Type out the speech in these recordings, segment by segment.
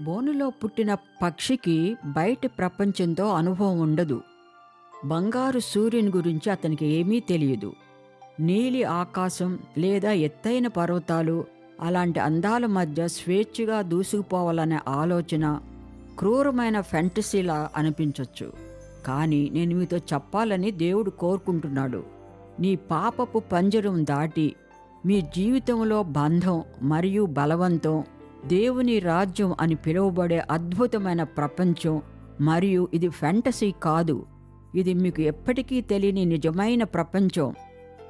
బోనులో పుట్టిన పక్షికి బయటి ప్రపంచంతో అనుభవం ఉండదు. బంగారు సూర్యుని గురించి అతనికి ఏమీ తెలియదు. నీలి ఆకాశం లేదా ఎత్తైన పర్వతాలు అలాంటి అందాల మధ్య స్వేచ్ఛగా దూసుకుపోవాలనే ఆలోచన క్రూరమైన ఫెంటసీలా అనిపించవచ్చు కానీ నేను మీతో చెప్పాలని దేవుడు కోరుకుంటున్నాడు. నీ పాపపు పంజరం దాటి మీ జీవితంలో బంధం మరియు బలవంతం దేవుని రాజ్యం అని పిలువబడే అద్భుతమైన ప్రపంచం మరియు ఇది ఫెంటసీ కాదు. ఇది మీకు ఎప్పటికీ తెలియని నిజమైన ప్రపంచం.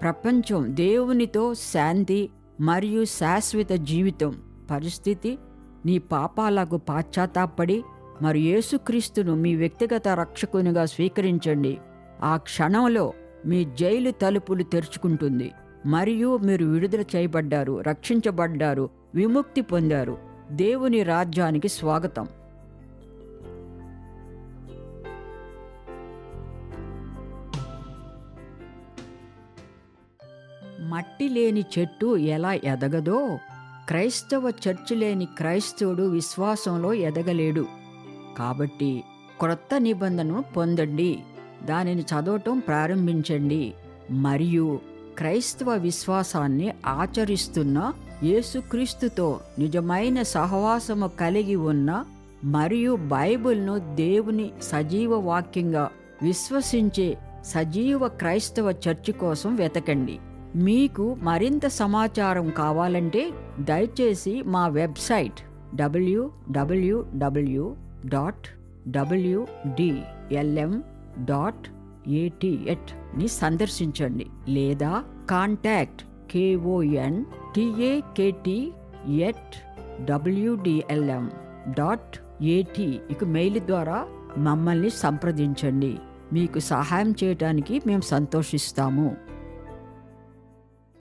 ప్రపంచం దేవునితో శాంతి మరియు శాశ్వత జీవితం పరిస్థితి నీ పాపాలకు పాశ్చాత్తాపడి మరి యేసుక్రీస్తును మీ వ్యక్తిగత రక్షకునిగా స్వీకరించండి. ఆ క్షణంలో మీ జైలు తలుపులు తెరుచుకుంటుంది. మరియు మీరు విడుదల చేయబడ్డారు రక్షించబడ్డారు విముక్తి పొందారు. దేవుని రాజ్యానికి స్వాగతం. మట్టి లేని చెట్టు ఎలా ఎదగదో క్రైస్తవ చర్చి లేని క్రైస్తవుడు విశ్వాసంలో ఎదగలేడు. కాబట్టి క్రొత్త నిబంధనను పొందండి. దానిని చదవటం ప్రారంభించండి. మరియు క్రైస్తవ విశ్వాసాన్ని ఆచరిస్తున్న యేసుక్రీస్తుతో నిజమైన సహవాసము కలిగి ఉన్న మరియు బైబిల్ను దేవుని సజీవ వాక్యంగా విశ్వసించే సజీవ క్రైస్తవ చర్చి కోసం వెతకండి. మీకు మరింత సమాచారం కావాలంటే దయచేసి మా website W W W dot W D L M dot ఏటీఎట్ని సందర్శించండి లేదా contact K O N T A K T at W D L M dot A T ఇక మెయిల్ ద్వారా మమ్మల్ని సంప్రదించండి. మీకు సహాయం చేయడానికి మేము సంతోషిస్తాము.